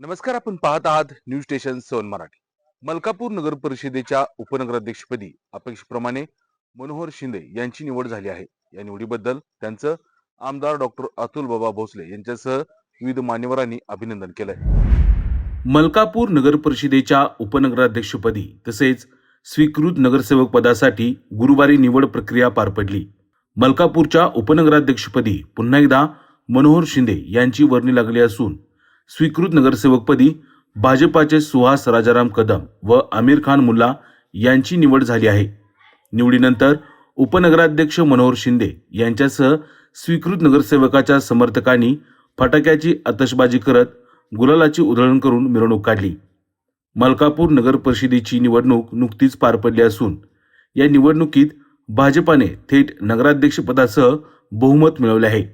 नमस्कार आपण पाहत आहात न्यूज स्टेशन सोन मराठी. मलकापूर नगर परिषदेच्या उपनगराध्यक्षपदी अपेक्षेप्रमाणे मनोहर शिंदे यांची निवड झाली आहे. या निवडीबद्दल त्यांचं आमदार डॉक्टर अतुल बाबा भोसले यांच्यासह विविध मान्यवरांनी अभिनंदन केलंय. मलकापूर नगर परिषदेच्या उपनगराध्यक्षपदी तसेच स्वीकृत नगरसेवक पदासाठी गुरुवारी निवड प्रक्रिया पार पडली. मलकापूरच्या उपनगराध्यक्षपदी पुन्हा एकदा मनोहर शिंदे यांची वर्णी लागली असून स्वीकृत नगरसेवकपदी भाजपाचे सुहास राजाराम कदम व आमिर खान मुल्ला यांची निवड झाली आहे. निवडीनंतर उपनगराध्यक्ष मनोहर शिंदे यांच्यासह स्वीकृत नगरसेवकाच्या समर्थकांनी फटाक्याची आतषबाजी करत गुलालाची उधळण करून मिरवणूक काढली. मलकापूर नगर परिषदेची निवडणूक नुकतीच पार पडली असून या निवडणुकीत भाजपाने थेट नगराध्यक्षपदासह बहुमत मिळवले आहे.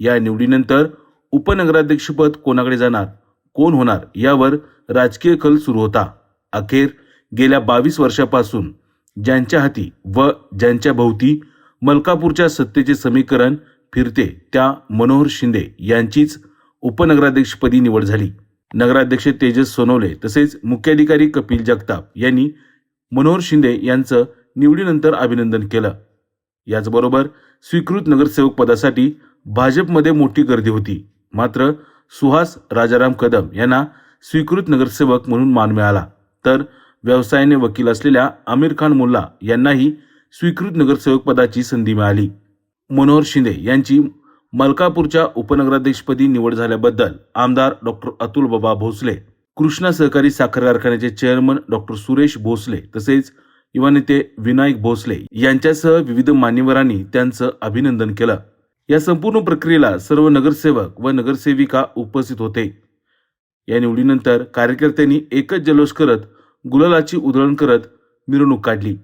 या निवडीनंतर उपनगराध्यक्षपद कोणाकडे जाणार कोण होणार यावर राजकीय कल सुरू होता. अखेर गेल्या बावीस वर्षापासून ज्यांच्या हाती व ज्यांच्या भोवती मलकापूरच्या सत्तेचे समीकरण फिरते त्या मनोहर शिंदे यांचीच उपनगराध्यक्षपदी निवड झाली. नगराध्यक्ष तेजस सोनवले तसेच मुख्याधिकारी कपिल जगताप यांनी मनोहर शिंदे यांचं निवडीनंतर अभिनंदन केलं. याचबरोबर स्वीकृत नगरसेवक पदासाठी भाजपमध्ये मोठी गर्दी होती. मात्र सुहास राजाराम कदम यांना स्वीकृत नगरसेवक म्हणून मान मिळाला. तर व्यवसायाने वकील असलेल्या आमिर खान मुल्ला यांनाही स्वीकृत नगरसेवक पदाची संधी मिळाली. मनोहर शिंदे यांची मलकापूरच्या उपनगराध्यक्षपदी निवड झाल्याबद्दल आमदार डॉक्टर अतुल बाबा भोसले कृष्णा सहकारी साखर कारखान्याचे चेअरमन डॉक्टर सुरेश भोसले तसेच युवा नेते विनायक भोसले यांच्यासह विविध मान्यवरांनी त्यांचं अभिनंदन केलं. या संपूर्ण प्रक्रियेला सर्व नगरसेवक व नगरसेविका उपस्थित होते. या निवडीनंतर कार्यकर्त्यांनी एकच जल्लोष करत गुलालाची उधळण करत मिरवणूक काढली.